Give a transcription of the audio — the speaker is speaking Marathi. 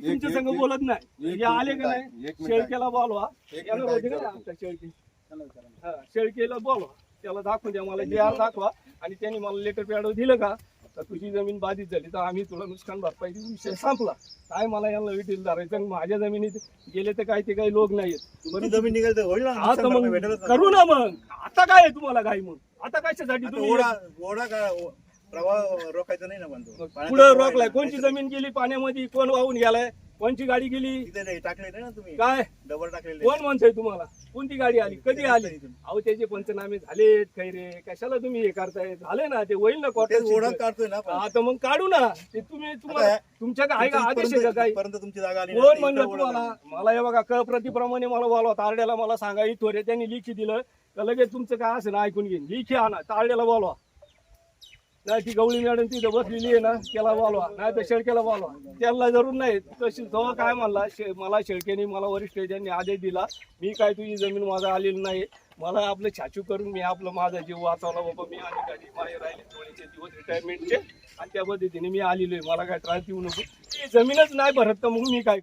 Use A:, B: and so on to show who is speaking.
A: मी तुमच्या
B: एक-
A: बोलत नाही. हे आले का नाही. शेळकेला बोलवा. याला होते आमच्या शेळके. हा, शेळकेला बोलवा. त्याला दाखवून द्या मला जे आर दाखवा. आणि त्यांनी मला लेटर पॅड दिलं का? तर तुझी जमीन बाधित झाली तर आम्ही तुला नुकसान भरपाई. विषय संपला. काय मला यांना विटील धरायचं? माझ्या जमिनीत गेले तर काय ते काही लोक नाहीत
C: जमीन निघाल तर होईल ना?
A: आता मग. करू ना मग. आता काय आहे तुम्हाला काय मग? आता कशासाठी तुम्ही
C: ओढा प्रवाह रोखायचा नाही ना. पाण्याचा
A: पुढे रोखलाय. कोणची जमीन गेली? पाण्यामध्ये कोण वाहून गेलाय? कोणची गाडी गेली?
C: टाकलेलं ना तुम्ही.
A: काय?
C: डबल टाकलेले.
A: कोण म्हणतोय तुम्हाला? कोणती गाडी आली? कधी आली? अहो त्याचे पंचनामे झालेत काही रे. कशाला तुम्ही हे करताय? झाले ना ते होईल ना
C: तेच
A: कोर्टात
C: ओढा काढतोय ना.
A: आता मग काढू ना. ते तुम्ही तुम्हाला तुमच्या काय आदेश आहे का
C: इथपर्यंत-
A: काही?
C: इथपर्यंत तुमची जागा आली
A: कोण म्हणलं तुम्हाला. मला हे बघा कप्रतीप्रमाणे मला बोलवा. तारड्याला मला सांगा. इथोरे त्यांनी लिखी दिलं. तर लगेच तुमचं काय असेल ना ऐकून घेईन. लिखी आणा. तारड्याला बोलवा. नाही ती गवळी मॅडम तिथं बसलेली आहे ना त्याला बोलवा. नाही तर शेळक्याला बोलवा. त्याला जरूर नाही. तशी जेव्हा काय म्हणला शे- मला शेळक्याने मला वरिष्ठ त्यांनी आदेश दिला. मी काय तुझी जमीन माझा आलेली नाही. मला आपलं छाचू करून मी आपलं माझा जीव वाचवला बाबा मी अधिकारी माझे राहिले. थोडेसे दिवस रिटायरमेंटचे आणि त्या पद्धतीने मी आलेलो आहे. मला काय त्रास देऊ नको. ती जमीनच नाही भरत तर मग मी काय